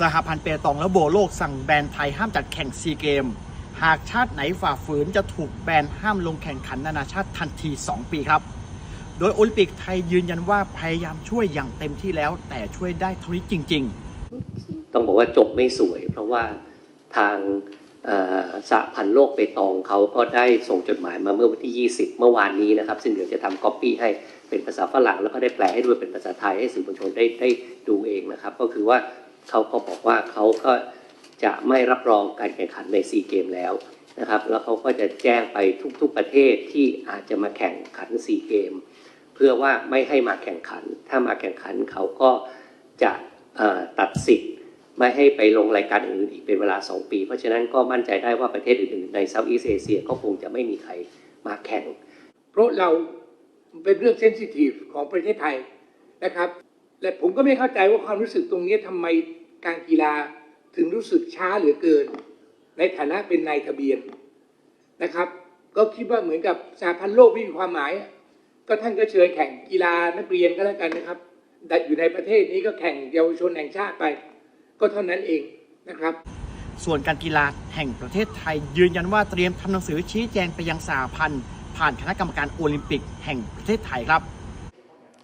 สหพันธ์เปตองและโบโลกสั่งแบนไทยห้ามจัดแข่งซีเกม หากชาติไหนฝ่าฝืนจะถูกแบนห้ามลงแข่งขันนานาชาติทันที 2 ปีครับ โดยโอลิมปิกไทยยืนยันว่าพยายามช่วยอย่างเต็มที่แล้ว แต่ช่วยได้เท่านี้จริง ๆ ต้องบอกว่าจบไม่สวย เพราะว่าทางสหพันธ์โลกเปตองเขาก็ได้ส่งจดหมายมาเมื่อวันที่ 20 เมื่อวานนี้นะครับ ซึ่งเดี๋ยวจะทำก๊อปปี้ให้เป็นภาษาฝรั่งแล้วก็ได้แปลให้ด้วยเป็นภาษาไทยให้สื่อมวลชนได้ได้ดูเองนะครับ ก็คือว่า เขาก็บอกว่าเขาก็จะไม่รับรองการแข่งขันในซีเกมแล้วนะครับ แล้วเขาก็จะแจ้งไปทุกๆประเทศที่อาจจะมาแข่งขันซีเกม เพื่อว่าไม่ให้มาแข่งขัน ถ้ามาแข่งขันเขาก็จะตัดสิทธิ์ไม่ให้ไปลงรายการอื่นอีกเป็นเวลา 2 ปี เพราะฉะนั้นก็มั่นใจได้ว่าประเทศอื่นๆในเซาท์อีสเอเชียก็คงจะไม่มีใครมาแข่ง เพราะเราเป็นเรื่องเซนซิทีฟของประเทศไทยนะครับ และผมก็ไม่เข้าใจว่าความรู้สึกตรงนี้ทำไม การกีฬาถึงรู้สึกช้าเหลือเกิน ในฐานะเป็นนายทะเบียนนะครับ ก็คิดว่าเหมือนกับสหพันธ์โลกไม่มีความหมาย ก็ท่านก็เชิญแข่งกีฬานักเรียนก็แล้วกันนะครับแต่อยู่ในประเทศนี้ก็แข่งเยาวชนแห่งชาติไป ก็เท่านั้นเองนะครับ ส่วนการกีฬาแห่งประเทศไทย ยืนยันว่าเตรียมทำหนังสือชี้แจงไปยังสหพันธ์ผ่านคณะกรรมการโอลิมปิกแห่งประเทศไทยครับ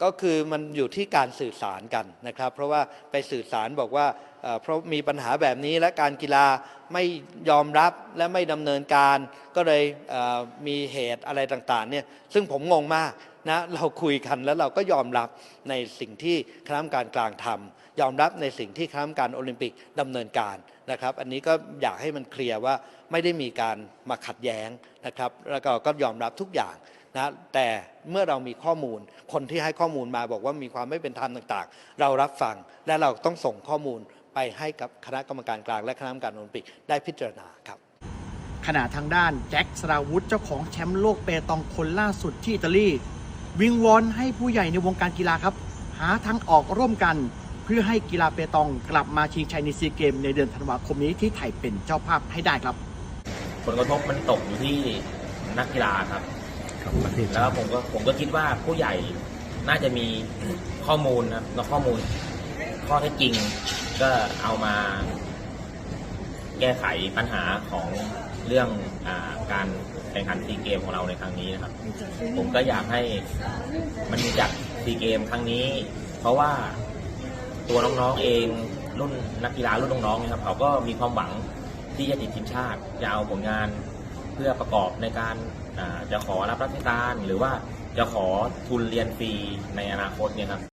ก็คือมันอยู่ที่การสื่อสารกันนะครับ เพราะว่าไปสื่อสารบอกว่า เพราะมีปัญหาแบบนี้และการกีฬาไม่ยอมรับและไม่ดำเนินการ ก็เลยเมีเหตุอะไรต่างๆเนี่ยซึ่งผมงงมากนะเราคุยกันแล้วเราก็ยอมรับในสิ่งที่คณะกรรมการกลางทำยอมรับในสิ่งที่คณะกรรมการโอลิมปิกดำเนินการนะครับ อันนี้ก็อยากให้มันเคลียร์ว่าไม่ได้มีการมาขัดแย้งนะครับ แล้วก็ก็ยอมรับทุกอย่างนะแต่เมื่อเรามีข้อมูล คนที่ให้ข้อมูลมาบอกว่ามีความไม่เป็นธรรมต่าง ๆ เรารับฟังและเราต้องส่งข้อมูล ไปให้กับคณะกรรมการกลางและคณะกรรมการโอลิมปิกได้พิจารณาครับขณะทางด้านแจ็คสราวุธเจ้าของแชมป์โลกเปตองคนล่าสุดที่อิตาลี วิงวอนให้ผู้ใหญ่ในวงการกีฬาครับ หาทางออกร่วมกัน เพื่อให้กีฬาเปตองกลับมาชิงชัยในซีเกมในเดือนธันวาคมนี้ที่ไทยเป็นเจ้าภาพให้ได้ครับ ผลกระทบมันตกอยู่ที่นักกีฬาครับแล้วผมก็ผมก็คิดว่าผู้ใหญ่น่าจะมีข้อมูลนะครับแล้วข้อมูล ข้อเท็จจริงก็เอามาแก้ไขปัญหาของเรื่องอาการแข่งขันซีเกมของเราในครั้งนี้นะครับ ผมก็อยากให้มันมีจัดซีเกมครั้งนี้ เพราะว่าตัวน้องๆเองรุ่นนักกีฬารุ่นน้องๆเนี่ยครับเขาก็มีความหวังที่จะติดทีมชาติจะเอาผลงานเพื่อประกอบในการอ่าจะขอรับราชการ หรือว่าจะขอทุนเรียนฟรีในอนาคตเนี่ยครับ